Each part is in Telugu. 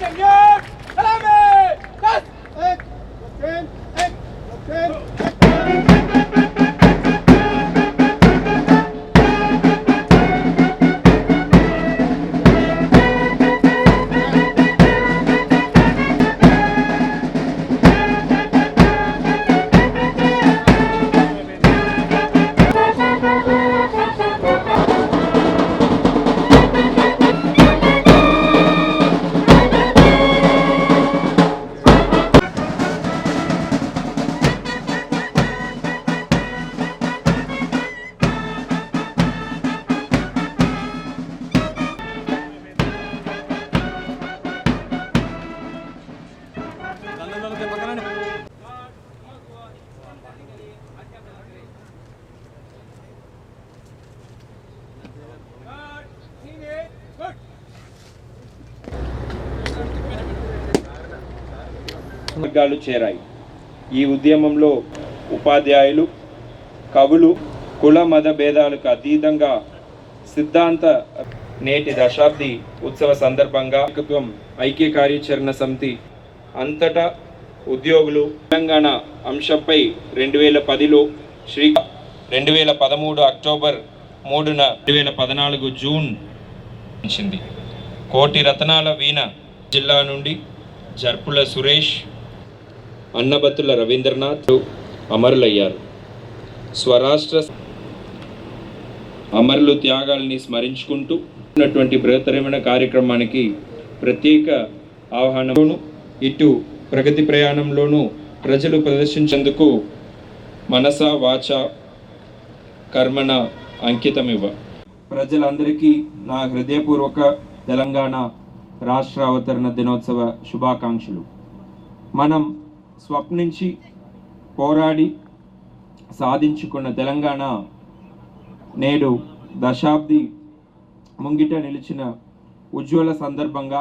Ekmek! Salami! Kas! Ek! Lokten! Ek! Lokten! వర్గాలు చేరాయి. ఈ ఉద్యమంలో ఉపాధ్యాయులు కవులు కుల మత భేదాలకు అతీతంగా సిద్ధాంత నేటి దశాబ్ది ఉత్సవ సందర్భంగా ఐక్య కార్యాచరణ సమితి అంతటా ఉద్యోగులు తెలంగాణ అంశంపై రెండు వేల పదిలో శ్రీ రెండు వేల పదమూడు అక్టోబర్ మూడున రెండు వేల పద్నాలుగు జూన్ కోటి రత్నాల వీణ జిల్లా నుండి జర్పుల సురేష్ అన్నబత్తుల రవీంద్రనాథ్ అమరులయ్యారు. స్వరాష్ట్ర అమరులు త్యాగాల్ని స్మరించుకుంటూ ఉన్నటువంటి బృహత్తరమైన కార్యక్రమానికి ప్రత్యేక ఆహ్వానంలోను ఇటు ప్రగతి ప్రయాణంలోనూ ప్రజలు ప్రదర్శించేందుకు మనస వాచ కర్మణ అంకితమివ్వ. ప్రజలందరికీ నా హృదయపూర్వక తెలంగాణ రాష్ట్ర అవతరణ దినోత్సవ శుభాకాంక్షలు. మనం స్వప్నించి పోరాడి సాధించుకున్న తెలంగాణ నేడు దశాబ్ది ముంగిట నిలిచిన ఉజ్వల సందర్భంగా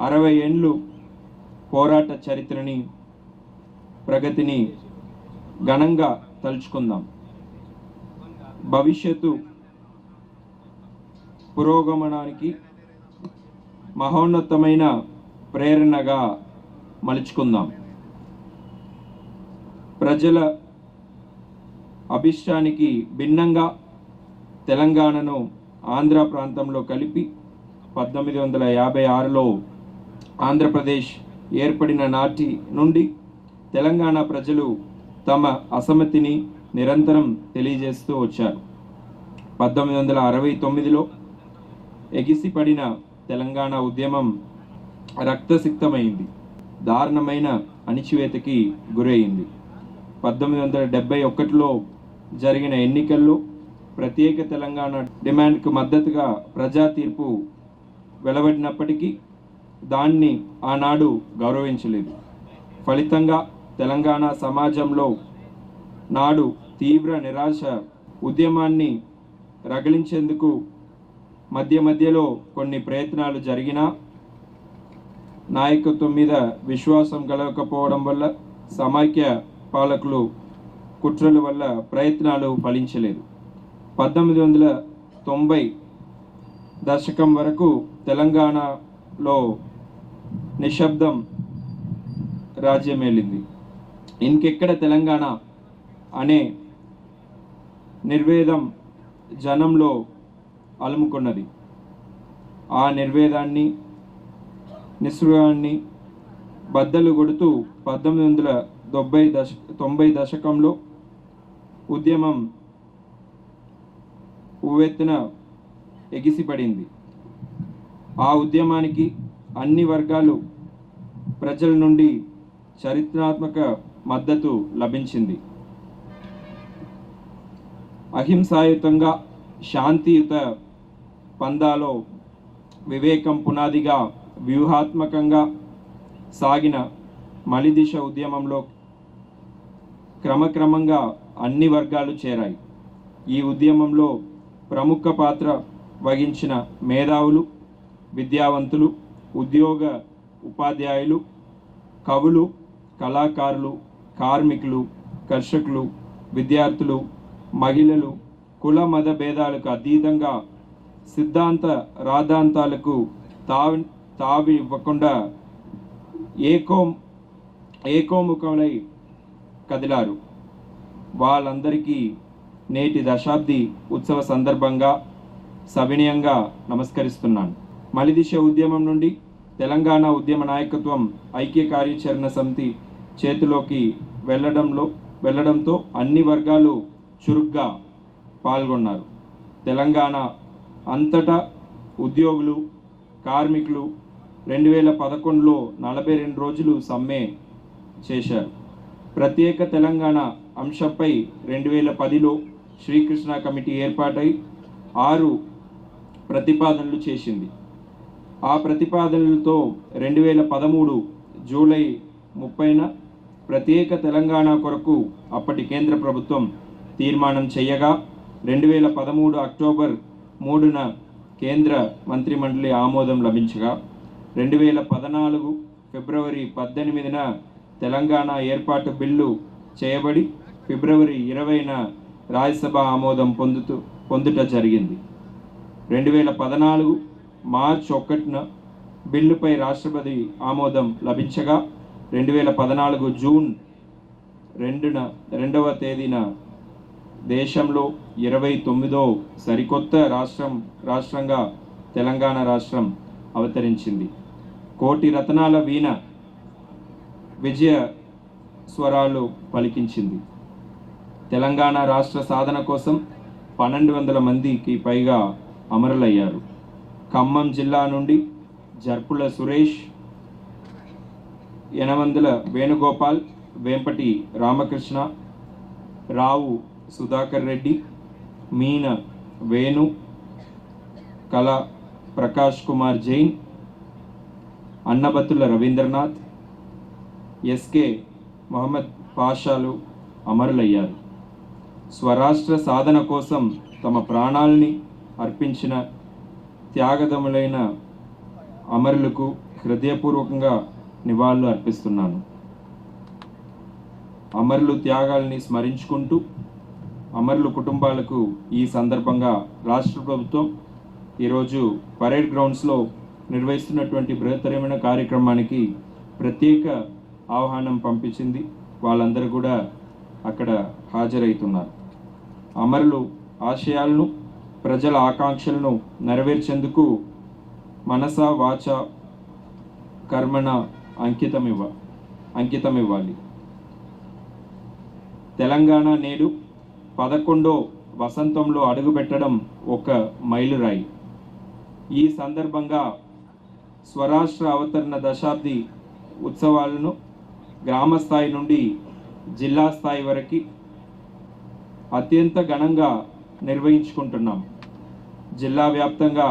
అరవై ఏండ్లు పోరాట చరిత్రని ప్రగతిని ఘనంగా తలుచుకుందాం. భవిష్యత్తు పురోగమనానికి మహోన్నతమైన ప్రేరణగా మలుచుకుందాం. ప్రజల అభిష్టానికి భిన్నంగా తెలంగాణను ఆంధ్ర ప్రాంతంలో కలిపి పద్దెనిమిది వందల యాభై ఆరులో ఆంధ్రప్రదేశ్ ఏర్పడిన నాటి నుండి తెలంగాణ ప్రజలు తమ అసమ్మతిని నిరంతరం తెలియజేస్తూ వచ్చారు. పద్దెనిమిది వందల అరవై తొమ్మిదిలో ఎగిసిపడిన తెలంగాణ ఉద్యమం రక్తసిక్తమైంది. దారుణమైన అణిచివేతకి గురైంది. పద్దెనిమిది వందల డెబ్బై ఒకటిలో జరిగిన ఎన్నికల్లో ప్రత్యేక తెలంగాణ డిమాండ్కు మద్దతుగా ప్రజా తీర్పు వెలువడినప్పటికీ దాన్ని ఆనాడు గౌరవించలేదు. ఫలితంగా తెలంగాణ సమాజంలో నాడు తీవ్ర నిరాశ ఉద్యమాన్ని రగిలించేందుకు మధ్య మధ్యలో కొన్ని ప్రయత్నాలు జరిగినా నాయకత్వం మీద విశ్వాసం కలగకపోవడం వల్ల సమైక్య పాలకులు కుట్రల వల్ల ప్రయత్నాలు ఫలించలేదు. పద్దెనిమిది వందల తొంభై దశకం వరకు తెలంగాణలో నిశ్శబ్దం రాజ్యమేలింది. ఇంకెక్కడ తెలంగాణ అనే నిర్వేదం జనంలో అలుముకున్నది? ఆ నిర్వేదాన్ని నిస్పృహాన్ని బద్దలు కొడుతూ పద్దెనిమిది వందల తొంభై దశ తొంభై దశకంలో ఉద్యమం ఉవ్వెత్తున ఎగిసిపడింది. ఆ ఉద్యమానికి అన్ని వర్గాలు ప్రజల నుండి చరిత్రాత్మక మద్దతు లభించింది. అహింసాయుతంగా శాంతియుత పందాలో వివేకం పునాదిగా వ్యూహాత్మకంగా సాగిన మలిదిశ ఉద్యమంలో క్రమక్రమంగా అన్ని వర్గాలు చేరాయి. ఈ ఉద్యమంలో ప్రముఖ పాత్ర వహించిన మేధావులు విద్యావంతులు ఉద్యోగ ఉపాధ్యాయులు కవులు కళాకారులు కార్మికులు కర్షకులు విద్యార్థులు మహిళలు కుల మత భేదాలకు అతీతంగా సిద్ధాంత రాధాంతాలకు తావి తావి ఇవ్వకుండా ఏకో ఏకోముఖమై కదిలారు. వాళ్ళందరికీ నేటి దశాబ్ది ఉత్సవ సందర్భంగా సవినయంగా నమస్కరిస్తున్నాను. మలిదిశ ఉద్యమం నుండి తెలంగాణ ఉద్యమ నాయకత్వం ఐక్య కార్యాచరణ సమితి చేతిలోకి వెళ్ళడంలో వెళ్ళడంతో అన్ని వర్గాలు చురుగ్గా పాల్గొన్నారు. తెలంగాణ అంతటా ఉద్యోగులు కార్మికులు రెండు వేల పదకొండులో నలభై రెండు రోజులు సమ్మె చేశారు. ప్రత్యేక తెలంగాణ అంశంపై రెండు వేల పదిలో శ్రీకృష్ణ కమిటీ ఏర్పాటై ఆరు ప్రతిపాదనలు చేసింది. ఆ ప్రతిపాదనలతో రెండు వేల పదమూడు జూలై ముప్పైన ప్రత్యేక తెలంగాణ కొరకు అప్పటి కేంద్ర ప్రభుత్వం తీర్మానం చేయగా రెండు వేల పదమూడు అక్టోబర్ మూడున కేంద్ర మంత్రిమండలి ఆమోదం లభించగా రెండు వేల పద్నాలుగు ఫిబ్రవరి పద్దెనిమిదిన తెలంగాణ ఏర్పాటు బిల్లు చేయబడి ఫిబ్రవరి ఇరవైన రాజ్యసభ ఆమోదం పొందుతూ పొందుట జరిగింది. రెండు వేల పద్నాలుగు మార్చ్ ఒకటిన బిల్లుపై రాష్ట్రపతి ఆమోదం లభించగా రెండు వేల పద్నాలుగు జూన్ రెండున రెండవ తేదీన దేశంలో ఇరవై తొమ్మిదో సరికొత్త రాష్ట్రం రాష్ట్రంగా తెలంగాణ రాష్ట్రం అవతరించింది. కోటి రత్నాల వీణ విజయ స్వరాలు పలికించింది. తెలంగాణ రాష్ట్ర సాధన కోసం పన్నెండు వందల మందికి పైగా అమరులయ్యారు. ఖమ్మం జిల్లా నుండి జర్పుల సురేష్ యనవందుల వేణుగోపాల్ వేంపటి రామకృష్ణ రావు సుధాకర్ రెడ్డి మీన వేణు కళ ప్రకాష్ కుమార్ జైన్ అన్నబత్తుల రవీంద్రనాథ్ ఎస్కే మహమ్మద్ పాషాలు అమరులయ్యారు. స్వరాష్ట్ర సాధన కోసం తమ ప్రాణాల్ని అర్పించిన త్యాగదములైన అమరులకు హృదయపూర్వకంగా నివాళులు అర్పిస్తున్నాను. అమరులు త్యాగాల్ని స్మరించుకుంటూ అమరుల కుటుంబాలకు ఈ సందర్భంగా రాష్ట్ర ప్రభుత్వం ఈరోజు పరేడ్ గ్రౌండ్స్లో నిర్వహిస్తున్నటువంటి బృహత్తరమైన కార్యక్రమానికి ప్రత్యేక ఆహ్వానం పంపించింది. వాళ్ళందరూ కూడా అక్కడ హాజరవుతున్నారు. అమరులు ఆశయాలను ప్రజల ఆకాంక్షలను నెరవేర్చేందుకు మనస వాచ కర్మణ అంకితం అంకితమివ్వాలి. తెలంగాణ నేడు పదకొండో వసంతంలో అడుగుపెట్టడం ఒక మైలురాయి. ఈ సందర్భంగా స్వరాష్ట్ర అవతరణ దశాబ్ది ఉత్సవాలను గ్రామ స్థాయి నుండి జిల్లా స్థాయి వరకు అత్యంత ఘనంగా నిర్వహించుకుంటున్నాం. జిల్లా వ్యాప్తంగా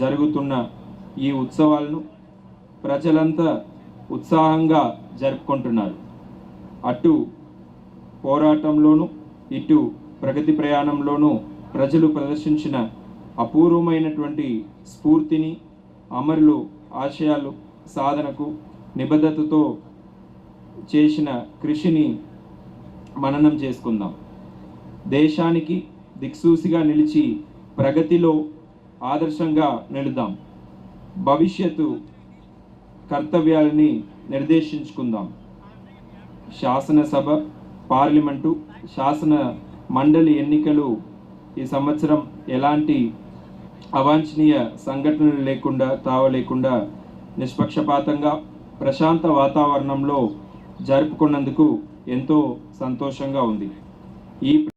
జరుగుతున్న ఈ ఉత్సవాలను ప్రజలంతా ఉత్సాహంగా జరుపుకుంటున్నారు. అటు పోరాటంలోనూ ఇటు ప్రగతి ప్రయాణంలోనూ ప్రజలు ప్రదర్శించిన అపూర్వమైనటువంటి స్ఫూర్తిని అమరులు ఆశయాలు సాధనకు నిబద్ధతతో చేసిన కృషిని మననం చేసుకుందాం. దేశానికి దిక్సూసిగా నిలిచి ప్రగతిలో ఆదర్శంగా నిలుదాం భవిష్యత్తు కర్తవ్యాలని నిర్దేశించుకుందాం. శాసనసభ పార్లమెంటు శాసన మండలి ఎన్నికలు ఈ సంవత్సరం ఎలాంటి అవాంఛనీయ సంఘటనలు లేకుండా తావ లేకుండా నిష్పక్షపాతంగా ప్రశాంత వాతావరణంలో జరుపుకున్నందుకు ఎంతో సంతోషంగా ఉంది. ఈ